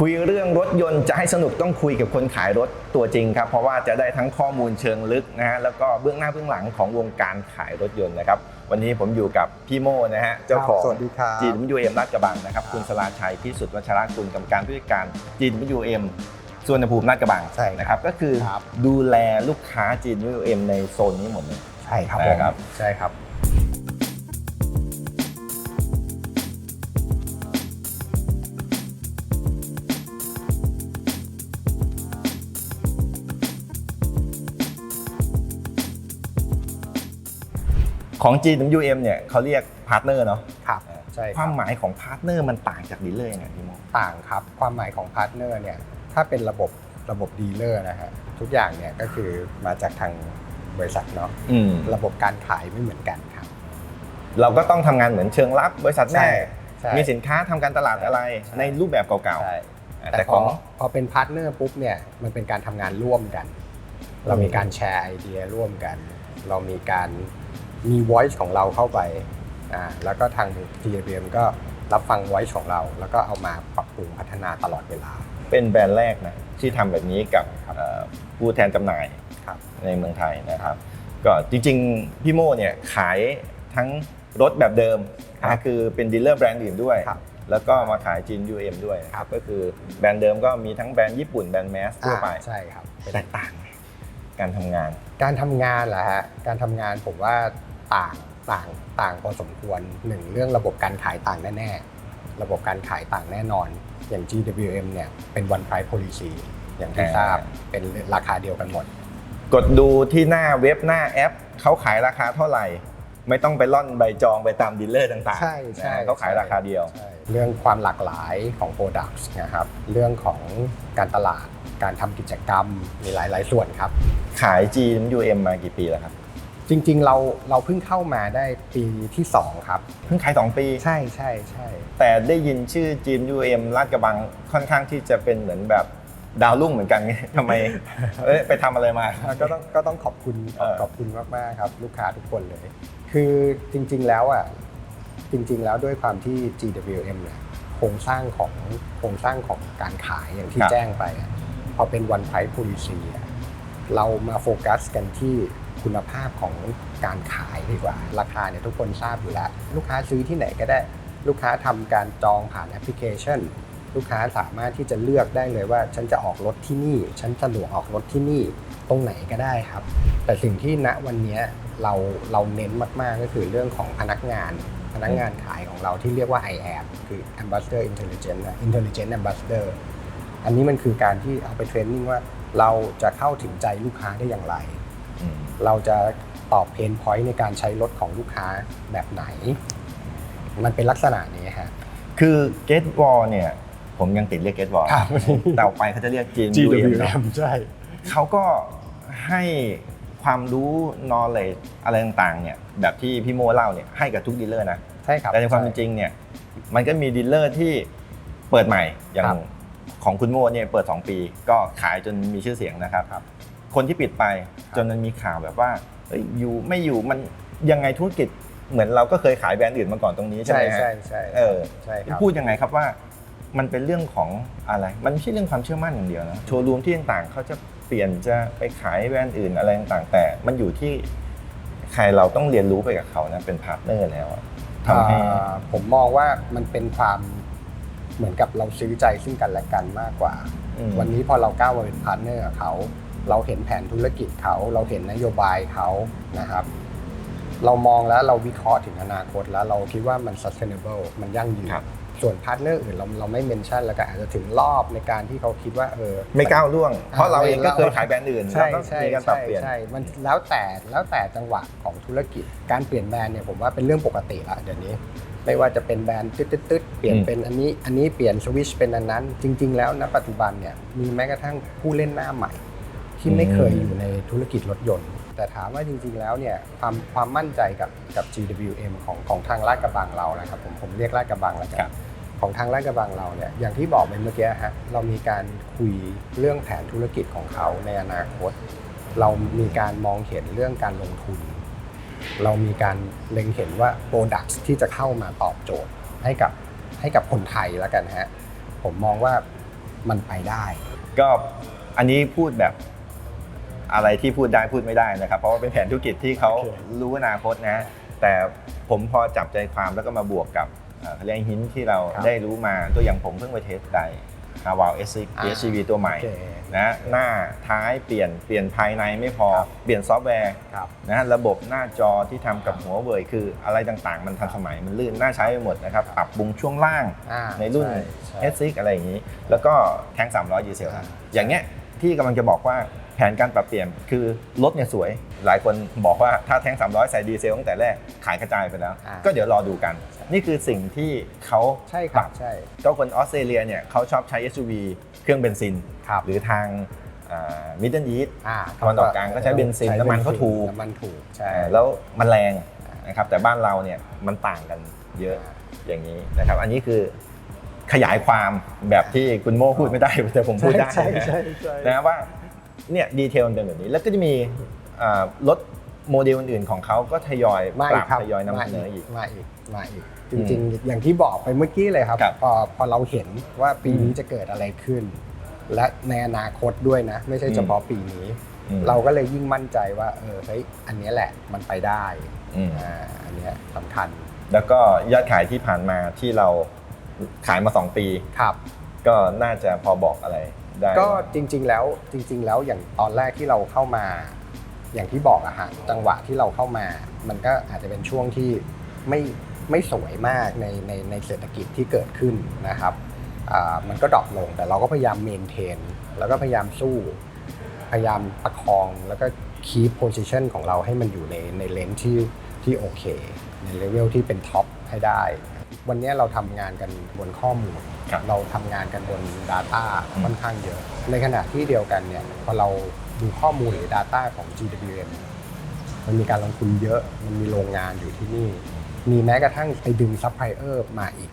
คุยเรื่องรถยนต์จะให้สนุกต้องคุยกับคนขายรถตัวจริงครับ เพราะว่าจะได้ทั้งข้อมูลเชิงลึกนะฮะแล้วก็เบื้องหน้าเบื้องหลังของวงการขายรถยนต์นะครับ วันนี้ผมอยู่กับพี่โมนะฮะเจ้าของสวัสดีครับ GWM ลาดกระบังนะครับคุณสราชัยพิสุทธิ์วัชรกุลกรรมการผู้จัดการ GWM ส่วนภูมิลาดกระบังใช่ครับนะครับก็คือครับดูแลลูกค้า GWM ในโซนนี้หมดเลยใช่ครับใช่ผมครับ ของ GWM เนี่ยเขาเรียกพาร์ทเนอร์เนาะครับใช่คครัวาบมหมายของพาร์ทเนอร์มันต่างจากดีลเลอร์ยังไงพี่โมต่างครับ ความหมายของพาร์ทเนอร์เนี่ยถ้าเป็นระบบระบบดีลเลอร์นะฮะทุกอย่างเนี่ยก็คือมาจากทางบริษัทเนาะอืมระบบการขายไม่เหมือนกันครับเราก็ต้องทำงานเหมือนเชิงลับบริษัทแม่ใช่ มีสินค้าทำการตลาดอะไรใช่ ในรูปแบบเก่าใช่ ๆ แต่แต่พขอองพอเป็นพาร์ทเนอร์ปุ๊บเนี่ยมันเป็นการทำงานร่วมกัน เรามีการแชร์ไอเดียร่วมกัน เรามีการ มี voice ของเราเข้าไปอ่าแล้วก็ทาง TBM ก็รับฟัง voice ของเรา แล้วก็เอามาปรับปรุงพัฒนาตลอดเวลา เป็นแบรนด์แรกนะที่ทำแบบนี้กับเอ่อผู้แทนจำหน่ายครับ ในเมืองไทยนะครับ ก็จริงๆพี่โมเนี่ยขายทั้งรถแบบเดิมครับนะคือเป็นดีลเลอร์แบรนด์อื่นด้วย ครับแล้วก็มาขายจีน UM ด้วยนะครับ ก็คือแบรนด์เดิมก็มีทั้งแบรนด์ญี่ปุ่นแบรนด์แมสทั่วไป อ่าใช่ครับเป็นแตกต่างไหมการทำงาน การทำงานเหรอฮะ การทำงานผมว่า ต่างต่างต่างพอสมควรหนึ่งเรื่องระบบการขายต่างแน่ๆ ระบบการขายต่างแน่นอน อย่าง GWM เนี่ยเป็น one price policy อย่างที่อ่าทราบเป็นราคาเดียวกันหมด กดดูที่หน้าเว็บหน้าแอปเขาขายราคาเท่าไหร่ ไม่ต้องไปล่อนใบจองไปตามดีลเลอร์ต่างๆใช่ใช่นะเขาขายราคาเดียวใช่เรื่องความหลากหลายของ Products นะครับเรื่องของการตลาดการทำกิจกรรมมีหลายๆ ส่วนครับ ขาย GMUM มากี่ปีแล้วครับ จริงๆ เราเราเพิ่งเข้ามาได้ปีที่2ครับ เพิ่งขาย 2 ปี ใช่ใช่ใช่แต่ได้ยินชื่อ GMUM ลาดกระบังค่อนข้างที่จะเป็นเหมือนแบบดาวรุ่งเหมือนกันไง ทำไมเอ้ยไปทำอะไรมา ก็ต้องก็ต้องขอบคุณเออ ขอบคุณมากๆครับ ลูกค้าทุกคนเลย คือจริงๆแล้วอะจริงๆแล้วด้วยความที่ GWM เนี่ยโครงสร้างของโครงสร้างของการขายอย่างที่แจ้งไปอะพอเป็น one price policy อะเรามาโฟกัสกันที่ คุณภาพของการขายดีกว่า ราคาเนี่ยทุกคนทราบอยู่แล้ว ลูกค้าซื้อที่ไหนก็ได้ ลูกค้าทำการจองผ่านแอปพลิเคชัน ลูกค้าสามารถที่จะเลือกได้เลยว่า ฉันจะออกรถที่นี่ ฉันสะดวกออกรถที่นี่ตรงไหนก็ได้ครับ แต่สิ่งที่ณวันนี้เราเราเน้นมาก ๆ ก็คือเรื่องของพนักงาน พนักงานขายของเราที่เรียกว่า IAM คือ Ambassador Intelligent นะ Intelligent Ambassador อันนี้มันคือการที่เอาไปเทรนนิ่งว่าเราจะเข้าถึงใจลูกค้าได้อย่างไร เราจะตอบเพนพอยต์ในการใช้รถของลูกค้าแบบไหน มันเป็นลักษณะนี้ฮะคือ Gate Wall เนี่ย ผมยังติดเรียก Gate Wall ครับต่อไปเขาจะเรียก GMUM เนอะใช่เขาก็ให้ความรู้ knowledge อะไรต่างๆเนี่ยแบบที่พี่โมเล่าเนี่ยให้กับทุกดีลเลอร์นะใช่ครับแต่ในความเป็นจริงเนี่ยมันก็มีดีลเลอร์ที่เปิดใหม่อย่างครับของคุณโมเนี่ยเปิด 2 ปี ก็ขายจนมีชื่อเสียงนะครับ ครับคนที่ปิดไปครับจนมันมีข่าวแบบว่าเอ้ยอยู่ไม่อยู่มันยังไงธุรกิจเหมือนเราก็เคยขายแบรนด์อื่นมาก่อนตรงนี้ใช่ใช่ไหมฮะใช่ใช่เออใช่ครับพูดยังไงครับว่า มันเป็นเรื่องของอะไร มันไม่ใช่เรื่องความเชื่อมั่นอย่างเดียวนะโชว์รูมที่ต่างๆเขาจะเปลี่ยนจะไปขายแบรนด์อื่นอะไรต่างๆแต่ มันอยู่ที่ใครเราต้องเรียนรู้ไปกับเขานะเป็นพาร์ทเนอร์แล้วอะทำให้อ่าผมมองว่ามันเป็นความเหมือนกับเราซื้อใจซึ่งกันและกันมากกว่า อืม วันนี้พอเราก้าวมาเป็นพาร์ทเนอร์กับเขา เราเห็นแผนธุรกิจเขา เราเห็นนโยบายเขานะครับ เรามองแล้วเราวิเคราะห์ถึงอนาคตแล้วเราคิดว่ามัน sustainable มันยั่งยืนครับส่วนพาร์ทเนอร์อื่นเราเราไม่เมนชั่นแล้วก็อาจจะถึงรอบในการที่เขาคิดว่าเออ ไม่ก้าวล่วง เพราะเราเองก็เราเคยขายแบรนด์อื่นใช่เราก็ใช่มีการปรับใช่เปลี่ยนใช่มันแล้วแต่แล้วแต่จังหวะของธุรกิจการเปลี่ยนแบรนด์เนี่ยผมว่าเป็นเรื่องปกติละเดี๋ยวนี้ ไม่ว่าจะเป็นแบรนด์ตึ๊ดตึ๊ดตึ๊ดเปลี่ยนอืมเป็นอันนี้อันนี้เปลี่ยนสวิชเป็นอันนั้น จริง ๆ แล้วณปัจจุบันเนี่ยมีแม้กระทั่งผู้เล่นหน้าใหม่ ที่ไม่เคยอยู่ในธุรกิจรถยนต์ แต่ถามว่าจริงๆแล้วเนี่ยความความมั่นใจกับกับ GWM ของของทางลาดกระบังเรานะครับผมผมเรียกลาดกระบังแล้วกัครันบของทางลาดกระบังเราเนี่ยอย่างที่บอกไปเมื่อกี้ฮะเรามีการคุยเรื่องแผนธุรกิจของเขาในอนาคต เรามีการมองเห็นเรื่องการลงทุน เรามีการเล็งเห็นว่า Product ที่จะเข้ามาตอบโจทย์ให้กับให้กับคนไทยแล้วกันฮะผมมองว่ามันไปได้ ก็อันนี้พูดแบบ อะไรที่พูดได้พูดไม่ได้นะครับ เพราะว่าเป็นแผนธุรกิจที่เขาโอเค รู้อนาคตนะ แต่ผมพอจับใจความแล้วก็มาบวกกับเอ่อเขาเรียกหินที่เราครับ ได้รู้มาตัวอย่างผมเพิ่งไปเทสได้ฮาวา S อ่า SCV ตัวใหม่โอเคนะหน้าท้ายเปลี่ยนเปลี่ยนภายในไม่พอครับเปลี่ยนซอฟต์แวร์ ครับนะระบบหน้าจอที่ทำกับหัวเว่ยคืออะไรต่างๆ มันทันสมัยมันลื่นน่าใช้ไปหมดนะครับ ปรับปรุงช่วงล่างอ่าในรุ่น ใช่ใช่ S6 อะไรอย่างนี้ แล้วก็แทง300 ดีเซลอ่าอย่างเงี้ยที่กำลังจะบอกว่า แผนการปรับเปลี่ยนคือรถเนี่ยสวย หลายคนบอกว่าถ้าแทง300 ใส่ดีเซลตั้งแต่แรกขายกระจายไปแล้ว อ่าก็เดี๋ยวรอดูกัน นี่คือสิ่งที่เขาใช่คปรัรับบใช่ก็คนออสเตรเลียเนี่ยเขาชอบใช้ SUV เครื่องเบนซิน ครับหรือทางมิดเดิลอีส อ่าตะวันออกกลางก็ใช้เบนซินใช้น้ำมันเขาถูก น้ำมันถูกใช่แล้วมันแรงนะครับแต่บ้านเราเนี่ยมันต่างกันเยอะอย่างนี้นะครับ อันนี้คือขยายความแบบที่คุณโม่พูดไม่ได้แต่ผมพูดได้ใช่ใช่ใช่ นะว่า เนี่ยดีเทลมันเป็นแบบนี้ แล้วก็จะมีอ่ารถโมเดลอื่นๆของเขาก็ทยอยมาปอีรักบครับทยอยนำเสนออีกมาอีกมาอีก จริงๆ อย่างที่บอกไปเมื่อกี้เลยครับครับพอพอเราเห็นว่าปีนี้อืมจะเกิดอะไรขึ้น และในอนาคตด้วยนะ ไม่ใช่อืมเฉพาะปีนี้อืมเราก็เลยยิ่งมั่นใจว่าเออเฮ้ยอันเนี้ยแหละมันไปได้อืมอ่าอันเนี้ยสำคัญ แล้วก็ยอดขายที่ผ่านมาที่เราขายมา 2 ปีครับ ก็น่าจะพอบอกอะไร ได้ก็จริง ๆ แล้วจริง ๆ แล้วอย่างตอนแรกที่เราเข้ามา อย่างที่บอกอะฮะจังหวะที่เราเข้ามา มันก็อาจจะเป็นช่วงที่ไม่ไม่สวยมากในในในเศรษฐกิจที่เกิดขึ้นนะครับมันก็ดรอปลงแต่เราก็พยายามเมนเทนแล้วก็พยายามสู้ พยายามประคองแล้วก็คีปโพซิชันของเราให้มันอยู่ในในเลนที่ที่โอเค ในเลเวลที่เป็นท็อปให้ได้ วันนี้เราทำงานกันบนข้อมูล ครับเราทำงานกันบน Data อืม ค่อนข้างเยอะ ในขณะที่เดียวกันเนี่ยพอเราดูข้อมูลหรือ Data ของ GWM มันมีการลงทุนเยอะ มันมีโรงงานอยู่ที่นี่ มีแม้กระทั่งไปดึงซัพพลายเออร์มาอีก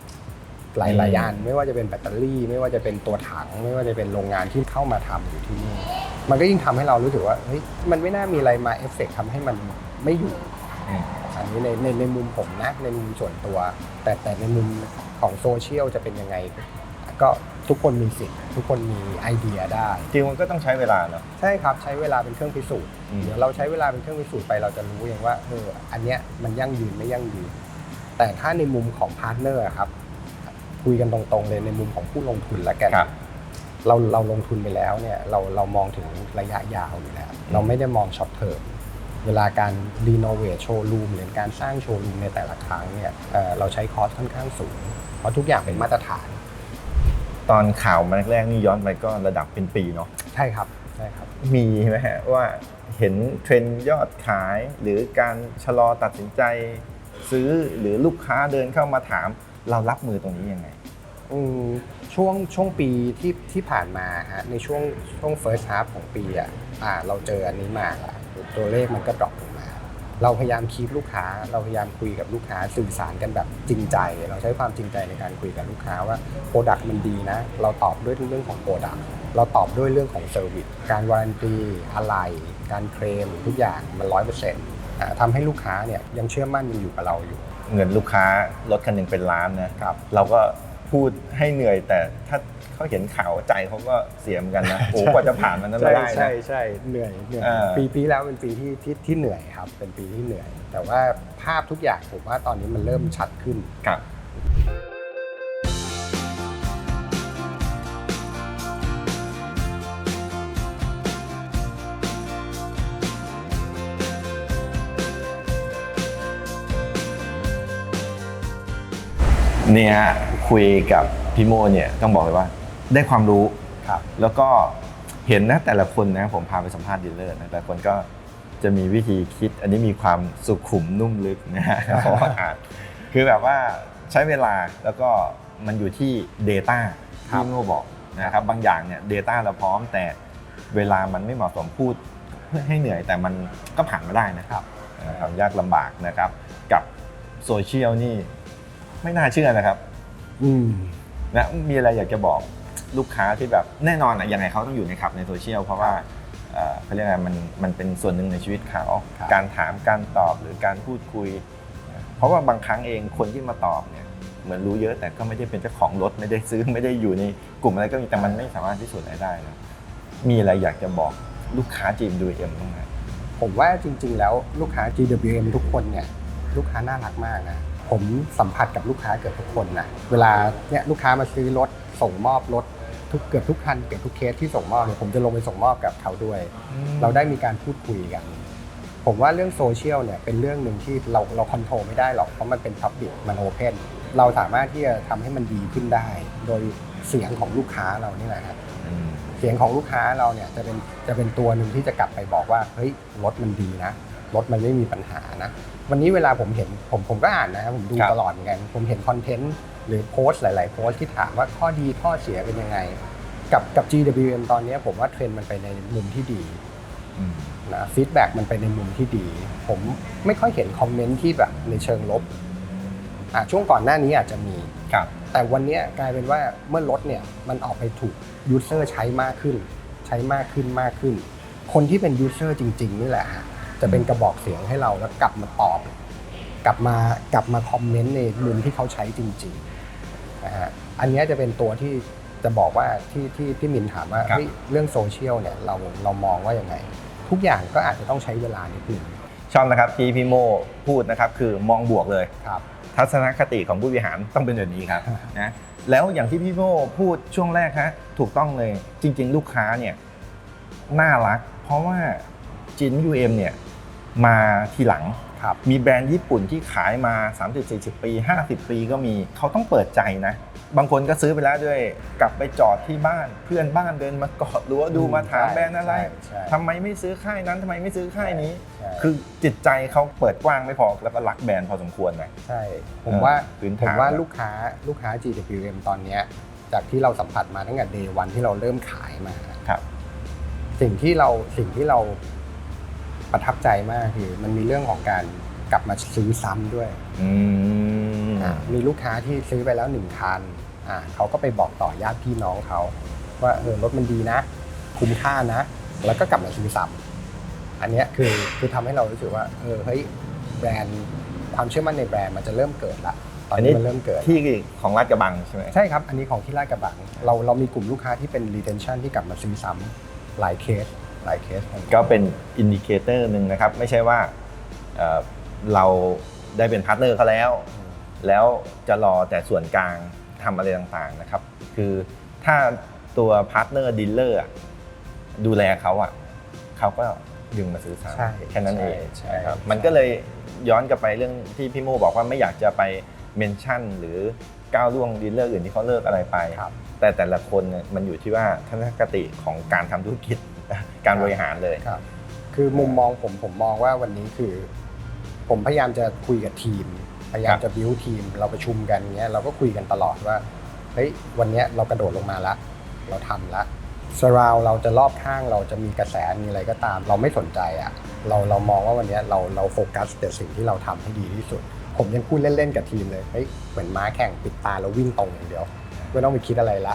หลายหลายๆอันไม่ว่าจะเป็นแบตเตอรี่ ไม่ว่าจะเป็นตัวถัง ไม่ว่าจะเป็นโรงงานที่เข้ามาทำอยู่ที่นี่ มันก็ยิ่งทำให้เรารู้สึกว่าเฮ้ยมันไม่น่ามีอะไรมาเอฟเฟกต์ทำให้มันไม่อยู่ อืม อันนี้ในในในมุมผมนะในมุมส่วนตัว แต่แต่ในมุมของโซเชียลจะเป็นยังไง ก็ทุกคนมีสิทธิ์ทุกคนมีไอเดียได้ จริงมันก็ต้องใช้เวลาเนาะ ใช่ครับใช้เวลาเป็นเครื่องพิสูจน์อืม เดี๋ยวเราใช้เวลาเป็นเครื่องพิสูจน์ไปเราจะรู้เองว่าเอออันเนี้ยมันยั่งยืนไม่ยั่งยืน แต่ถ้าในมุมของพาร์ทเนอร์ครับ คุยกันตรงๆเลยในมุมของผู้ลงทุนละกัน ครับ เราเราลงทุนไปแล้วเนี่ยเราเรามองถึงระยะยาวอยู่แล้วเราไม่ได้มองช็อตเทอม เวลาการรีโนเวทโชว์รูมหรือการสร้างโชว์รูมในแต่ละครั้งเนี่ยเอ่อเราใช้คอสค่อนข้างสูง เพราะทุกอย่างเป็นมาตรฐาน ตอนข่าวมาแรกๆนี่ย้อนไปก็ระดับเป็นปีเนาะใช่ครับใช่ครับ มีไหมฮะว่าเห็นเทรนด์ยอดขาย หรือการชะลอตัดสินใจ ซื้อหรือลูกค้าเดินเข้ามาถาม เรารับมือตรงนี้ยังไง อืมช่วงช่วงปีที่ที่ผ่านมาฮะในช่วงช่วง first half ของปีอะอ่าเราเจออันนี้มาละ ตัวเลขมันก็ดรอปลงมา เราพยายามคีปลูกค้า เราพยายามคุยกับลูกค้าสื่อสารกันแบบจริงใจ เราใช้ความจริงใจในการคุยกับลูกค้าว่าโปรดักต์มันดีนะ เราตอบด้วยเรื่องของโปรดักต์เราตอบด้วยเรื่องของเซอร์วิสการวารันตีอะไร การเคลมทุกอย่างมันร้อยเปอร์เซ็นต์ทำให้ลูกค้าเนี่ยยังเชื่อมั่นยังอยู่กับเราอยู่ เงินลูกค้ารถคันหนึ่งเป็นล้านนะครับ เราก็พูดให้เหนื่อยแต่ถ้า เขาเห็นข่าวใจเขาก็เสียเหมือนกันนะโอ้กว่าจะผ่านมันนั้นมาได้นะ ใช่ใช่เหนื่อยเหนื่อยเออ ปีปีแล้วเป็นปีที่ที่ที่เหนื่อยครับ เป็นปีที่เหนื่อย แต่ว่าภาพทุกอย่างผมว่าตอนนี้มันเริ่มชัดขึ้น ครับ เนี่ยคุยกับพี่โมเนี่ยต้องบอกเลยว่า ได้ความรู้ ครับ แล้วก็เห็นนะแต่ละคนนะผมพาไปสัมภาษณ์ดีลเลอร์นะแต่ละคนก็จะมีวิธีคิด อันนี้มีความสุขุมนุ่มลึกนะฮะเพราะว่าอ่านคือแบบว่าใช้เวลาแล้วก็มันอยู่ที่ Data ครับที่โม่บอกนะครับบางอย่างเนี่ย Data เราพร้อมแต่เวลามันไม่เหมาะสมพูดเพื่อให้เหนื่อยแต่มันก็ผ่านมาได้นะครับ นะครับยากลำบากนะครับ กับโซเชียลนี่ไม่น่าเชื่อนะครับอืม นะมีอะไรอยากจะบอก ลูกค้าที่แบบแน่นอนอะยังไงเขาต้องอยู่ในขับในโซเชียลเพราะว่าเอ่อเขาเรียกอะไรมันมันเป็นส่วนหนึ่งในชีวิตเขาครับ การถามการตอบหรือการพูดคุยนะเพราะว่าบางครั้งเองคนที่มาตอบเนี่ยเหมือนรู้เยอะแต่ก็ไม่ได้เป็นเจ้าของรถไม่ได้ซื้อไม่ได้อยู่ในกลุ่มอะไรก็มีแต่มันไม่สามารถพิสูจน์อะไรได้นะมีอะไรอยากจะบอกลูกค้าจีมดูเอ็มบ้างไหม ผมว่าจริง ๆ แล้วลูกค้า GWM ทุกคนเนี่ยลูกค้าน่ารักมากนะ ผมสัมผัสกับลูกค้าเกือบทุกคนนะเวลาเนี่ยลูกค้ามาซื้อรถส่งมอบรถ ทุกเกือบทุกคันเกือบทุกเคสที่ส่งมอบเนี่ยผมจะลงไปส่งมอบกับเขาด้วย เราได้มีการพูดคุยกัน ผมว่าเรื่องโซเชียลเนี่ยเป็นเรื่องหนึ่งที่เราเราคอนโทรลไม่ได้หรอกเพราะมันเป็นพับบิกมันโอเพนเราสามารถที่จะทำให้มันดีขึ้นได้ โดยเสียงของลูกค้าเรานี่แหละครับอืมเสียงของลูกค้าเราเนี่ยจะเป็นจะเป็นตัวหนึ่งที่จะกลับไปบอกว่าเฮ้ยรถมันดีนะรถมันไม่มีปัญหานะ วันนี้เวลาผมเห็นผมผมก็อ่านนะครับผมดูตลอดเหมือนกันผมเห็นคอนเทนต์ หรือโพสต์หลาย ๆ โพสต์ที่ถามว่าข้อดีข้อเสียเป็นยังไง กับกับ GWM ตอนนี้ผมว่าเทรนด์มันไปในมุมที่ดีอืมนะฟีดแบ็กมันไปในมุมที่ดี ผมไม่ค่อยเห็นคอมเมนต์ที่แบบในเชิงลบอะช่วงก่อนหน้านี้อาจจะมีครับแต่วันเนี้ยกลายเป็นว่าเมื่อรถเนี่ยมันออกไปถูกยูเซอร์ใช้มากขึ้น ใช้มากขึ้นมากขึ้น คนที่เป็นยูเซอร์จริง ๆ นี่แหละฮะจะเป็นกระบอกเสียงให้เราแล้วกลับมาตอบ กลับมากลับมาคอมเมนต์ในมุมที่เขาใช้จริง ๆ นะฮะอันเนี้ยจะเป็นตัวที่จะบอกว่าที่ที่ที่มินถามว่าครับ เฮ้ยเรื่องโซเชียลเนี่ยเราเรามองว่ายังไง ทุกอย่างก็อาจจะต้องใช้เวลานิดนึงชอบนะครับที่พี่โมพูดนะครับคือมองบวกเลย ครับ ทัศนคติของผู้บริหารต้องเป็นแบบนี้ครับ นะแล้วอย่างที่พี่โมพูดช่วงแรกฮะถูกต้องเลยจริง ๆ ลูกค้าเนี่ยน่ารัก เพราะว่าจิน UM เนี่ยมาทีหลัง ครับมีแบรนด์ญี่ปุ่นที่ขายมา 30-40 ปี 50 ปีก็มีเขาต้องเปิดใจนะ บางคนก็ซื้อไปแล้วด้วย กลับไปจอดที่บ้านเพื่อนบ้านเดินมากอดรั้วดูมาถามแบรนด์อะไรใช่ใช่ทำไมไม่ซื้อค่ายนั้นทำไมไม่ซื้อค่ายนี้ใช่คือจิตใจเขาเปิดกว้างไม่พอแล้วก็รักแบรนด์พอสมควรนะใช่ ผมว่าเออพื้นผมฐานว่านะลูกค้าลูกค้า GWM ตอนเนี้ยจากที่เราสัมผัสมาตั้งแต่ day วันที่เราเริ่มขายมาครับสิ่งที่เราสิ่งที่เรา ประทับใจมากคือมันมีเรื่องของการกลับมาซื้อซ้ำด้วยอืมอ่ามีลูกค้าที่ซื้อไปแล้วหนึ่งคันอ่าเขาก็ไปบอกต่อญาติพี่น้องเขาว่าเออรถมันดีนะ คุ้มค่านะ แล้วก็กลับมาซื้อซ้ำอันเนี้ยคือคือทำให้เรารู้สึกว่าเออเฮ้ยแบรนด์ความเชื่อมั่นในแบรนด์มันจะเริ่มเกิดละตอนนี้มันเริ่มเกิด ที่ของลาดกระบังใช่ไหม ใช่ครับ อันนี้ของที่ลาดกระบัง เราเรามีกลุ่มลูกค้าที่เป็น retention ที่กลับมาซื้อซ้ำหลายเคส หลายเคสก็เป็นอินดิเคเตอร์หนึ่งนะครับ ไม่ใช่ว่าเอ่อเราได้เป็นพาร์ทเนอร์เขาแล้ว แล้วจะรอแต่ส่วนกลางทำอะไรต่างๆนะครับ คือถ้าตัวพาร์ทเนอร์ดีลเลอร์ดูแลเขาอะเขาก็ดึงมาซื้อซ้ใช่ำแค่นั้นเองใช่นะครับ ใช่ มันก็เลยย้อนกลับไปเรื่องที่พี่โมบอกว่าไม่อยากจะไปเมนชั่น หรือก้าวล่วงดีลเลอร์อื่นที่เขาเลิกอะไรไปครับแต่แต่ละคนเนี่ยมันอยู่ที่ว่าทัศนคติของการทำธุรกิจ การบริหารเลย ครับ คือมุมมองผมผมมองว่าวันนี้คือ ผมพยายามจะคุยกับทีม พยายามจะบิวทีม เราประชุมกันเงี้ยเราก็คุยกันตลอดว่าเฮ้ยวันเนี้ยเรากระโดดลงมาละเราทำละสราวเราจะรอบข้างเราจะมีกระแสมีอะไรก็ตาม เราไม่สนใจอะเราเรามองว่าวันเนี้ยเราเราโฟกัสแต่สิ่งที่เราทำให้ดีที่สุด ผมยังพูดเล่นๆกับทีมเลยเฮ้ยเหมือนม้าแข่งปิดตาแล้ววิ่งตรงอย่างเดียว ไม่ต้องไปคิดอะไรละ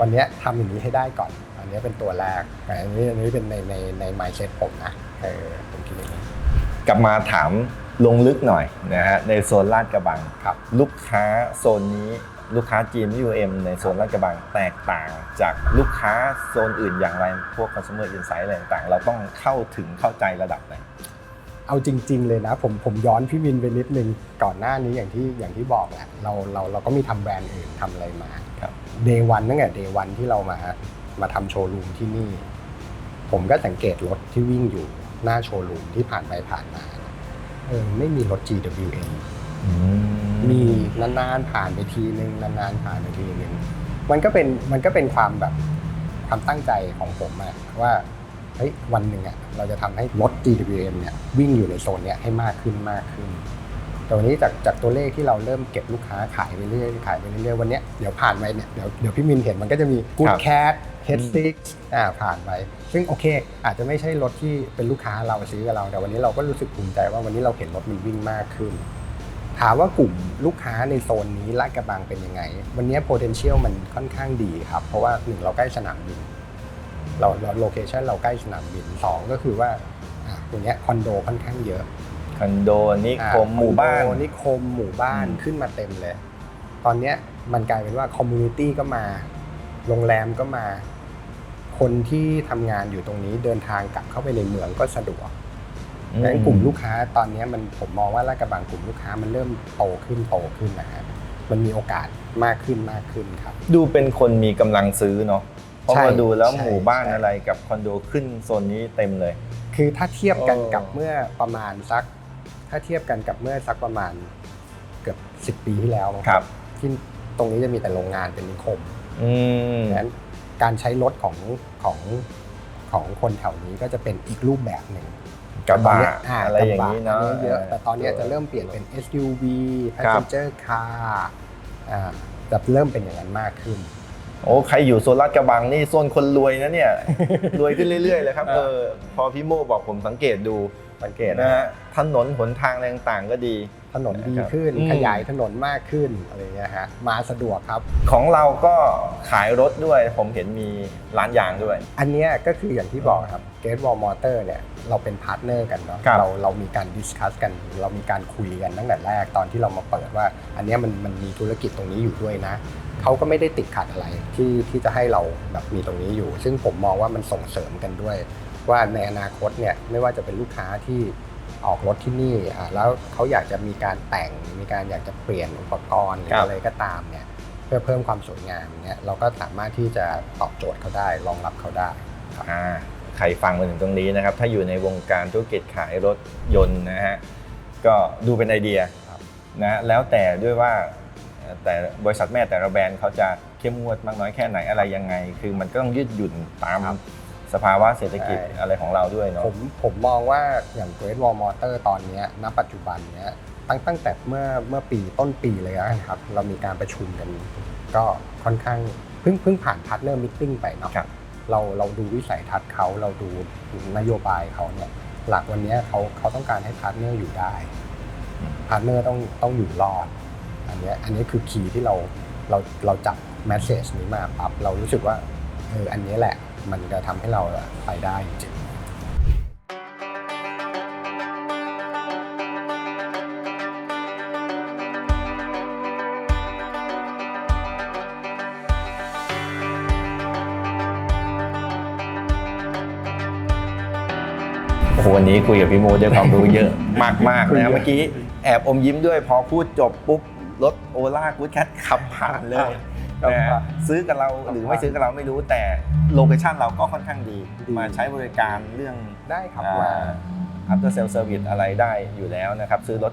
วันเนี้ยทำอย่างนี้ให้ได้ก่อน อันเนี้ยเป็นตัวแรกอันนี้อันนี้เป็นในในใน mindset ผมนะเออผมคิดอย่างนี้กลับมาถามลงลึกหน่อยนะฮะในโซนลาดกระบังครับลูกค้าโซนนี้ลูกค้า GMUM ในโซนลาดกระบังแตกต่างจากลูกค้าโซนอื่นอย่างไรพวก consumer insight อะไรต่างๆ เราต้องเข้าถึงเข้าใจระดับไหนเอาจริง ๆ เลยนะผมผมย้อนพี่มินไปนิดนึงก่อนหน้านี้อย่างที่อย่างที่บอกแหละเราเราเราก็มีทำแบรนด์อื่นทำอะไรมาครับเดย์วันตั้งแต่เดย์วันที่เรามา มาทำโชว์รูมที่นี่ ผมก็สังเกตรถที่วิ่งอยู่หน้าโชว์รูมที่ผ่านไปผ่านมาเออไม่มีรถ GWM มีนานๆผ่านไปทีนึงนานๆผ่านไปทีนึงมันก็เป็นมันก็เป็นความแบบความตั้งใจของผมอะว่าเฮ้ยวันหนึ่งอะเราจะทำให้รถ GWM เนี่ยวิ่งอยู่ในโซนเนี้ยให้มากขึ้นมากขึ้นแต่วันนี้จากจากตัวเลขที่เราเริ่มเก็บลูกค้าขายไปเรื่อยขายไปเรื่อยวันเนี้ยเดี๋ยวผ่านไปเนี่ยเดี๋ยวเดี๋ยวพี่มินเห็นมันก็จะมี Good ค รับ Cat Head Six อ่าผ่านไป ซึ่งโอเค อาจจะไม่ใช่รถที่เป็นลูกค้าเราซื้อกับเรา แต่วันนี้เราก็รู้สึกภูมิใจว่าวันนี้เราเห็นรถมันวิ่งมากขึ้น ถามว่ากลุ่มลูกค้าในโซนนี้ลาดกระบังเป็นยังไง วันนี้ potential มันค่อนข้างดีครับ เพราะว่าหนึ่งเราใกล้สนามบิน เราเราโลเคชันเราใกล้สนามบินสองก็คือว่าอะตรงเนี้ยคอนโดค่อนข้างเยอะคอนโดนิอะคมหมู่บ้าน คอนโดนิคมหมู่บ้านอืม ขึ้นมาเต็มเลย ตอนเนี้ยมันกลายเป็นว่าคอมมูนิตี้ก็มา โรงแรมก็มา คนที่ทำงานอยู่ตรงนี้เดินทางกลับเข้าไปในเมืองก็สะดวกดังนั้นกลุ่มลูกค้าตอนเนี้ยมันผมมองว่าลาดกระบังกลุ่มลูกค้ามันเริ่มโตขึ้นโตขึ้นนะฮะมันมีโอกาสมากขึ้นมากขึ้นครับ ดูเป็นคนมีกำลังซื้อเนาะเพราะใช่ว่าดูแล้วใช่หมู่บ้านใช่อะไรกับคอนโดขึ้นโซนนี้เต็มเลย คือถ้าเทียบกันอ๋อกับเมื่อประมาณสัก ถ้าเทียบกันกับเมื่อสักประมาณเกือบสิบปีที่แล้วมั้งครับที่ตรงนี้จะมีแต่โรงงานเป็นนิคมอืมดังนั้น การใช้รถของของของคนแถวนี้ก็จะเป็นอีกรูปแบบหนึ่งกระบะตนเนี้ยอะไรอย่างนี้นี้เนาะเยอะแต่ตอนเนี้ยจะเริ่มเปลี่ยนเป็น SUV ครับ passenger car อ่าจะเริ่มเป็นอย่างนั้นมากขึ้น โอ้ใครอยู่โซนลาดกระบังนี่โซนคนรวยนะเนี่ยรวยขึ้นเรื่อยๆเลยครับเอเอออพอพี่โมบอกผมสังเกตดูสังเกตนะนะฮะถนนหนทางอะไรต่างๆก็ดี ถนนดีขึ้นอืมขยายถนนมากขึ้นอะไรเงี้ยฮะมาสะดวกครับ ของเราก็ขายรถด้วยผมเห็นมีร้านยางด้วย อันเนี้ยก็คืออย่างที่บอกครับ Gate Wall Motor เนี่ยเราเป็นพาร์ทเนอร์กันเนาะครับเราเรามีการดิสคัสกัน เรามีการคุยกันตั้งแต่แรกตอนที่เรามาเปิดว่า อันเนี้ยมันมันมีธุรกิจตรงนี้อยู่ด้วยนะเขาก็ไม่ได้ติดขัดอะไรที่ที่จะให้เราแบบมีตรงนี้อยู่ ซึ่งผมมองว่ามันส่งเสริมกันด้วย ว่าในอนาคตเนี่ยไม่ว่าจะเป็นลูกค้าที่ ออกรถที่นี่อะแล้วเขาอยากจะมีการแต่งมีการอยากจะเปลี่ยนอุปกรณ์หรือครับอะไรก็ตามเนี่ยเพื่อเพิ่มความสวยงามเนี่ยเราก็สามารถที่จะตอบโจทย์เขาได้รองรับเขาได้อ่าใครฟังมาถึงตรงนี้นะครับ ถ้าอยู่ในวงการธุรกิจขายรถยนต์นะฮะก็ดูเป็นไอเดียครับนะแล้วแต่ด้วยว่าเอ่อแต่บริษัทแม่แต่ละแบรนด์เขาจะเข้มงวดมากน้อยแค่ไหนอะไรยังไง คือมันก็ต้องยืดหยุ่นตาม สภาวะเศรษฐกิจอะไรของเราด้วยเนาะ ผมผมมองว่าอย่าง Great Wall Motor ตอนเนี้ยณปัจจุบันเนี้ยตั้งตั้งแต่เมื่อเมื่อปีต้นปีเลยนะครับ เรามีการประชุมกัน ก็ค่อนข้างเพิ่งเพิ่งผ่านพาร์ทเนอร์มิทติ้งไปเนาะครับ เราเราดูวิสัยทัศน์เขาเราดูนโยบายเขาเนี่ยหลักวันเนี้ยเขาเขาต้องการให้พาร์ทเนอร์อยู่ได้พาร์ทเนอร์ต้องต้องอยู่รอดอันเนี้ยอันนี้คือคีย์ที่เราเราเราจับแมสเซจนี้มาปั๊บเรารู้สึกว่าเอออันนี้แหละ มันจะทำให้เราไปได้จริงโอ้โหวันนี้คุยกับพี่โมด้วยความรู้เยอะ มากๆคุยเยนะอะเมื่อกี้แอบอมยิ้มด้วยพอพูดจบปุ๊บรถโอล่ากูดแคทขับผ่านเลย ครับนะฮะซื้อกับเราหรือไม่ซื้อกับเราไม่รู้แต่โลเคชั่นเราก็ค่อนข้างดีดี มาใช้บริการเรื่องได้ครับอ่ามา after sale service อะไรได้อยู่แล้วนะครับ ซื้อรถ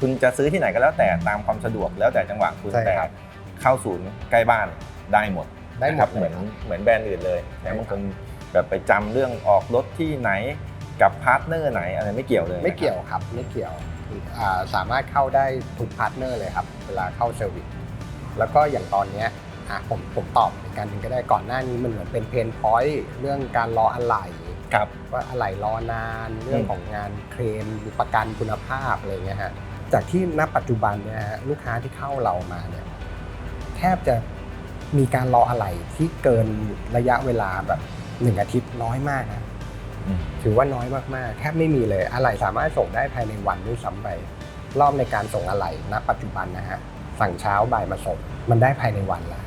คุณจะซื้อที่ไหนก็แล้วแต่ตามความสะดวกแล้วแต่จังหวะคุณใช่แต่ครับเข้าศูนย์ใกล้บ้านได้หมดได้หมนะครัดบเลเหมืยอนครับเหมือนแบรนด์อื่นเลยใช่นะครับบางคนแบบไปจำเรื่องออกรถที่ไหนกับพาร์ทเนอร์ไหนอะไรไม่เกี่ยวเลย ไม่เกี่ยวครับไม่เกี่ยวอ่าสามารถเข้าได้ทุกพาร์ทเนอร์เลยครับ เวลาเข้าเซอร์วิส แล้วก็อย่างตอนเนี้ยอะผมผมตอบอีกการหนึ่งก็ได้ก่อนหน้านี้มันเหมือนเป็นเพนพอยต์เรื่องการรออะไหล่ครับ ว่าอะไหล่รอนานเรื่องอืมของงานเคลมประกันคุณภาพอะไรเงี้ยฮะจากที่ณปัจจุบันเนี่ยฮะลูกค้าที่เข้าเรามาเนี่ยแทบจะมีการรออะไหล่ที่เกินระยะเวลาแบบหนึ่งอาทิตย์น้อยมากนะอืมถือว่าน้อยมากๆแทบไม่มีเลยอะไหล่สามารถส่งได้ภายในวันด้วยซ้ำไปรอบในการส่งอะไหล่ณปัจจุบันนะฮะ สั่งเช้าบ่ายมาส่งมันได้ภายในวันละ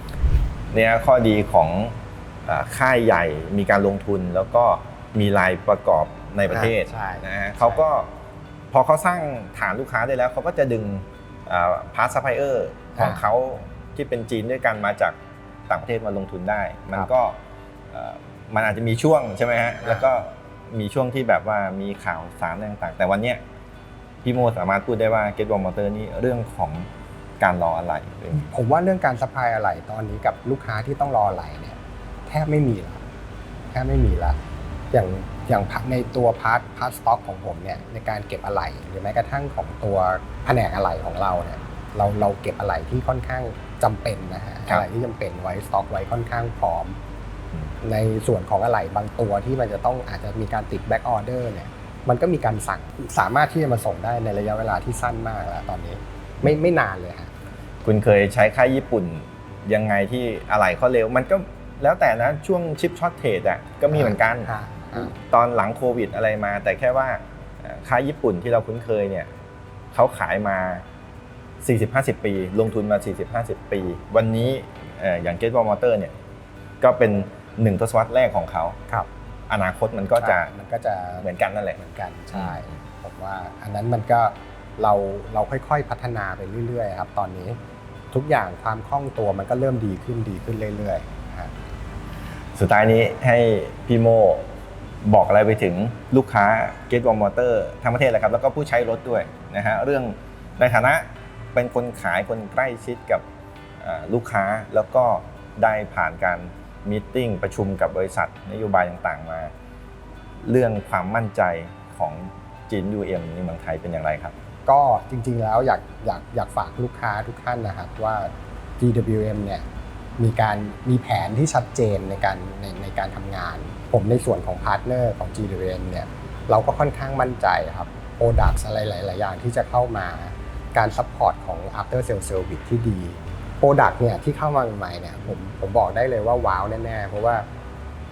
เนี่ยข้อดีของอาค่ายใหญ่มีการลงทุนแล้วก็มีรายประกอบในประเทศใช่นะฮะเขาก็พอเขาสร้างฐานลูกค้าได้แล้วเขาก็จะดึงพาร์ทซัพพลายเออร์ของเขาที่เป็นจีนด้วยกันมาจากต่างประเทศมาลงทุนได้ มันก็เอ่อมันอาจจะมีช่วงใช่ไหมฮะแล้วก็มีช่วงที่แบบว่ามีข่าวสารอะไรต่างๆ แต่วันเนี้ยพี่โมสามารถพูดได้ว่าเกตบอลมอเตอร์นี่เรื่องของ การรออะไรเป็นผมว่าเรื่องการสปายอะไหล่ตอนนี้กับลูกค้าที่ต้องรออะไหล่เนี่ยแทบไม่มีแล้วแทบไม่มีละอย่างอย่างในตัวพาร์ทพาร์ทสต็อกของผมเนี่ยในการเก็บอะไหล่หรือแม้กระทั่งของตัวแผนกอะไหล่ของเราเนี่ยเราเราเก็บอะไหล่ที่ค่อนข้างจำเป็นนะฮะครับอะไหล่ที่จำเป็นไว้สต็อกไว้ค่อนข้างพร้อมอืมในส่วนของอะไหล่บางตัวที่มันจะต้องอาจจะมีการติดแบ็กออเดอร์เนี่ยมันก็มีการสั่งสามารถที่จะมาส่งได้ในระยะเวลาที่สั้นมากแล้วตอนนี้ ไม่ไม่นานเลยฮะ คุณเคยใช้ค่ายญี่ปุ่นยังไงที่อะไรเขาเร็ว มันก็แล้วแต่นะช่วงชิปช็อตเทรดอะก็มีเหมือนกันอ่าอ่าตอนหลังโควิดอะไรมา แต่แค่ว่าเอ่อค่ายญี่ปุ่นที่เราคุ้นเคยเนี่ยเขาขายมา 40-50 ปี ลงทุนมา 40-50 ปี วันนี้เอ่ออย่างเกตบอลมอเตอร์เนี่ยก็เป็นหนึ่งทศวรรษแรกของเขาครับ อนาคตมันก็จะมันก็จะเหมือนกันนั่นแหละเหมือนกันใช่ผมว่าอันนั้นมันก็เราเราค่อยๆพัฒนาไปเรื่อยๆครับตอนนี้ ทุกอย่างความคล่องตัวมันก็เริ่มดีขึ้นดีขึ้นเรื่อยๆฮะ สุดท้ายนี้ให้พี่โมบอกอะไรไปถึงลูกค้า Get One Motor ทั้งประเทศเลยครับ แล้วก็ผู้ใช้รถด้วยนะฮะเรื่องในฐานะเป็นคนขายคนใกล้ชิดกับอ่อลูกค้าแล้วก็ได้ผ่านการมีตติ้งประชุมกับบริษัทนโยบายต่างๆมา เรื่องความมั่นใจของจีน UM ในเมืองไทยเป็นอย่างไรครับ ก็จริงๆแล้วอยากอยากอยากฝากลูกค้าทุกท่านนะครับว่า GWM เนี่ยมีการมีแผนที่ชัดเจนในการในในการทำงาน ผมในส่วนของพาร์ทเนอร์ของ GWM เนี่ยเราก็ค่อนข้างมั่นใจครับโปรดักต์อะไรหลายๆอย่างที่จะเข้ามาการซัพพอร์ตของ after sales service ที่ดีโปรดักต์เนี่ยที่เข้ามาใหม่ๆเนี่ยผมผมบอกได้เลยว่าว้าวแน่ๆ เพราะว่า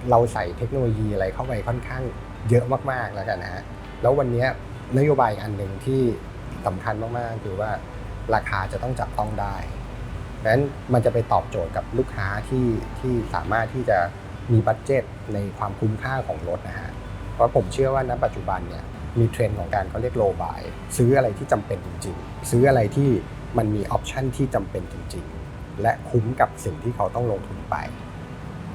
เราใส่เทคโนโลยีอะไรเข้าไปค่อนข้างเยอะมากๆแล้วกันนะฮะแล้ววันนี้นโยบายอันหนึ่งที่ สำคัญมากๆ คือว่าราคาจะต้องจับต้องได้ดังนั้นมันจะไปตอบโจทย์กับลูกค้าที่ที่สามารถที่จะมีบัตเจตในความคุ้มค่าของรถนะฮะ เพราะผมเชื่อว่าณปัจจุบันเนี่ยมีเทรนด์ของการเขาเรียกโลบาย ซื้ออะไรที่จำเป็นจริง ๆ ซื้ออะไรที่มันมีออปชันที่จำเป็นจริง ๆ และคุ้มกับสิ่งที่เขาต้องลงทุนไป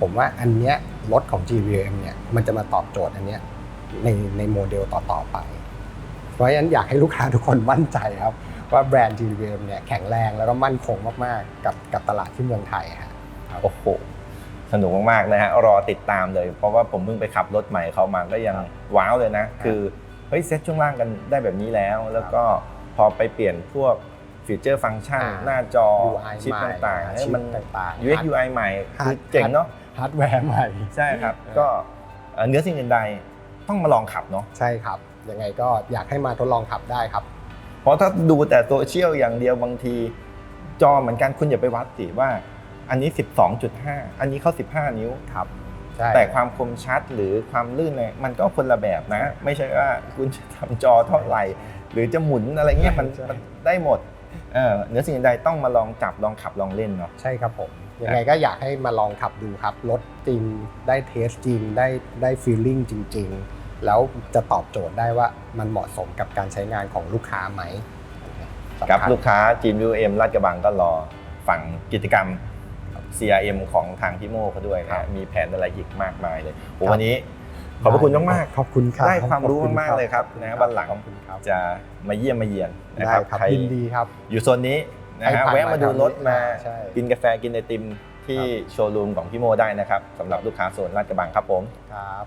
ผมว่าอันเนี้ยรถของ GVM เนี่ยมันจะมาตอบโจทย์อันเนี้ยในในโมเดลต่อๆไป เพราะฉะนั้นอยากให้ลูกค้าทุกคนมั่นใจครับ ว่าแบรนด์ GVM เนี่ยแข็งแรงแล้วก็มั่นคงมากๆ กับกับตลาดที่เมืองไทยฮะโอ้โหสนุกมากๆนะฮะรอติดตามเลย เพราะว่าผมเพิ่งไปขับรถใหม่เขามาก็ยังว้าวเลยนะ คือเฮ้ยเซ็ตช่วงล่างกันได้แบบนี้แล้ว แล้วก็พอไปเปลี่ยนพวกฟีเจอร์ฟังก์ชันอ่าหน้าจอ UI ชิปใหม่ต่างๆให้ชิปมันต่างๆ UX UI ใหม่คือเจ๋งเนาะฮาร์ดแวร์ใหม่ ใช่ครับ ก็เอ่อเหนื้อสิ่งอื่นใดต้องมาลองขับเนาะใช่ครับ ยังไงก็อยากให้มาทดลองขับได้ครับ เพราะถ้าดูแต่โซเชียลอย่างเดียวบางที จอเหมือนกันคุณอย่าไปวัดสิว่า อันนี้ 12.5 อันนี้เขา15 นิ้วครับใช่แต่ความคมชัดหรือความลื่นเนี่ยมันก็คนละแบบนะ ไม่ใช่ว่าคุณจะทำจอเท่าไหร่ หรือจะหมุนอะไรเงี้ยมันใช่มันได้หมดเออเหนือสิ่งอื่นใดต้องมาลองจับลองขับลองเล่นเนาะใช่ครับผมยังไงก็อยากให้มาลองขับดูครับรถจริงได้เทสจริงได้ได้ฟีลลิ่งจริง ๆ แล้วจะตอบโจทย์ได้ว่ามันเหมาะสมกับการใช้งานของลูกค้าไหมสำกับคัญลูกค้าจีม UM ลาดกระบังก็รอฟังกิจกรรม CRM ของทางพี่โมเขาด้วยครันะบมีแผนอะไรอีกมากมายเลยโอ้ครับวันนี้ขอบพระคุณมากขอบคุณครับได้ความรู้ขอบณมากๆเลยครับขอณนะวันหลังขอบคุณครับๆจะมาเยี่ยมมาเยียนนะได้ครับครับใครยินดีครับ อยู่โซนนี้นะใครฮะผ่านแวะมาดูรถมามาใช่กินกาแฟกินไอติมที่โชว์รูมของพี่โมได้นะครับสำหรับลูกค้าโซนลาดกระบังครับผมครับ